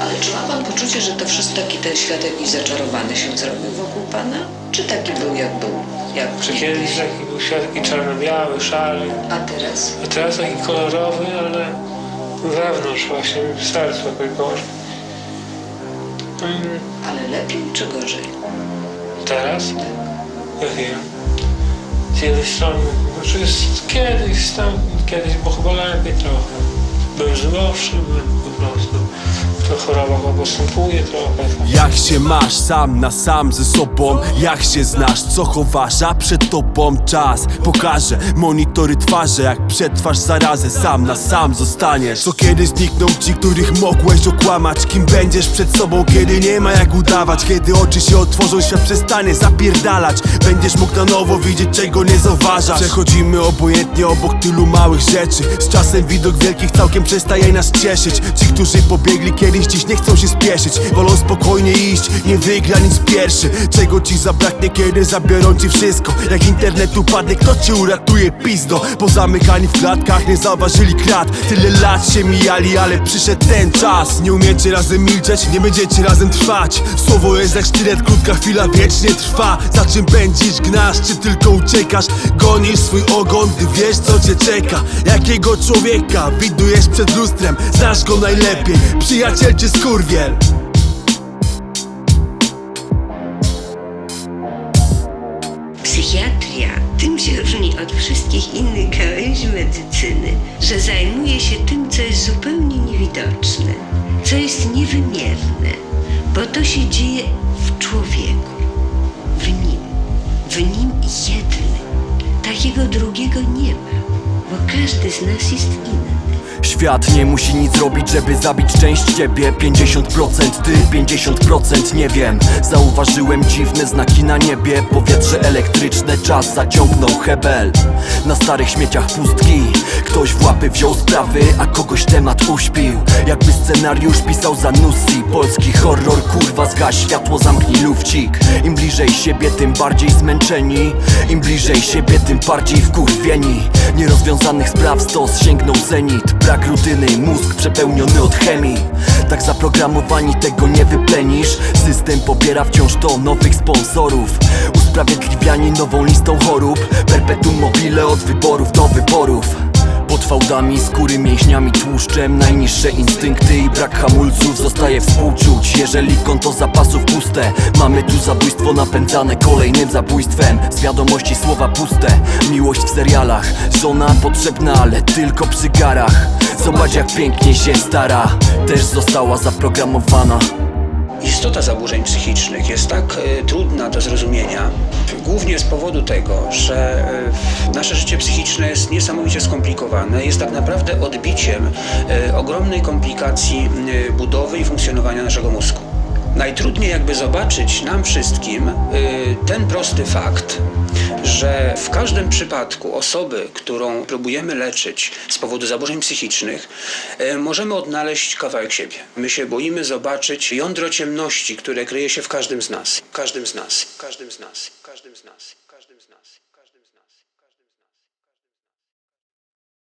Ale czy ma pan poczucie, że to wszystko taki ten świat jakiś zaczarowany się zrobił wokół pana? Czy taki był jak był? Jak Czy kiedyś taki był świat taki czarno-biały, szary, A teraz? a teraz taki kolorowy, ale wewnątrz właśnie, w sercu jakoś gorzej. Mm, Ale lepiej czy gorzej? Teraz? Ja wiem. Z jednej strony, znaczy jest kiedyś tam, kiedyś było chyba lepiej trochę. Byłem zdrowszy, byłem. Choroba. Jak się masz sam na sam ze sobą? Jak się znasz, co chowasz, a przed tobą czas. Pokażę monitory twarze Jak przetrwasz zarazę, sam na sam zostaniesz. Co kiedy znikną ci, których mogłeś okłamać. Kim będziesz przed sobą, kiedy nie ma jak udawać? Kiedy oczy się otworzą, świat przestanie zapierdalać. Będziesz mógł na nowo widzieć, czego nie zauważasz. Przechodzimy obojętnie obok tylu małych rzeczy. Z czasem widok wielkich całkiem przestaje nas cieszyć. Ci, którzy pobiegli kiedyś, dziś nie chcą się spieszyć Wolą spokojnie iść, nie wygra nic pierwszy. Czego ci zabraknie, kiedy zabiorą ci wszystko? Jak internet upadnie, kto cię uratuje, pizdo? Pozamykani w klatkach, nie zauważyli krat. Tyle lat się mijali, ale przyszedł ten czas. Nie umiecie razem milczeć, nie będziecie razem trwać. Słowo jest jak sztylet, krótka chwila wiecznie trwa. Za czym będziesz gnasz, czy tylko uciekasz? Gonisz swój ogon, gdy wiesz co cię czeka. Jakiego człowieka widujesz przed lustrem? Znasz go najlepiej, przyjaciel czy skurwiel Psychiatria tym się różni od wszystkich innych gałęzi medycyny, że zajmuje się tym, co jest zupełnie niewidoczne, co jest niewymierne, bo to się dzieje w człowieku, w nim, w nim jednym. Takiego drugiego nie ma, bo każdy z nas jest inny. Świat nie musi nic robić, żeby zabić część ciebie 50% ty, 50% nie wiem. Zauważyłem dziwne znaki na niebie. Powietrze elektryczne, czas zaciągnął hebel. Na starych śmieciach pustki Ktoś w łapy wziął sprawy, a kogoś temat uśpił. Jakby scenariusz pisał Zanussi Polski horror, kurwa zgaś światło, zamknij lufcik. Im bliżej siebie, tym bardziej zmęczeni. Im bliżej siebie, tym bardziej wkurwieni. Nierozwiązanych spraw stos sięgnął zenit Brak rutyny, mózg przepełniony od chemii. Tak zaprogramowani tego nie wyplenisz. System pobiera wciąż to nowych sponsorów. Usprawiedliwiani nową listą chorób. Perpetuum mobile od wyborów do wyborów fałdami, skóry, mięśniami, tłuszczem. Najniższe instynkty i brak hamulców Zostaje współczuć, jeżeli konto zapasów puste Mamy tu zabójstwo napędzane kolejnym zabójstwem. Z wiadomości słowa puste Miłość w serialach. Żona potrzebna, ale tylko przy garach. Zobacz jak pięknie się stara Też została zaprogramowana Istota zaburzeń psychicznych jest tak e, trudna do zrozumienia, głównie z powodu tego, że e, nasze życie psychiczne jest niesamowicie skomplikowane, jest tak naprawdę odbiciem e, ogromnej komplikacji budowy i funkcjonowania naszego mózgu. Najtrudniej jakby zobaczyć nam wszystkim y, ten prosty fakt, że w każdym przypadku osoby, którą próbujemy leczyć z powodu zaburzeń psychicznych, y, możemy odnaleźć kawałek siebie. My się boimy zobaczyć jądro ciemności, które kryje się w każdym z nas. Każdym z nas. Każdym z nas. W każdym z nas.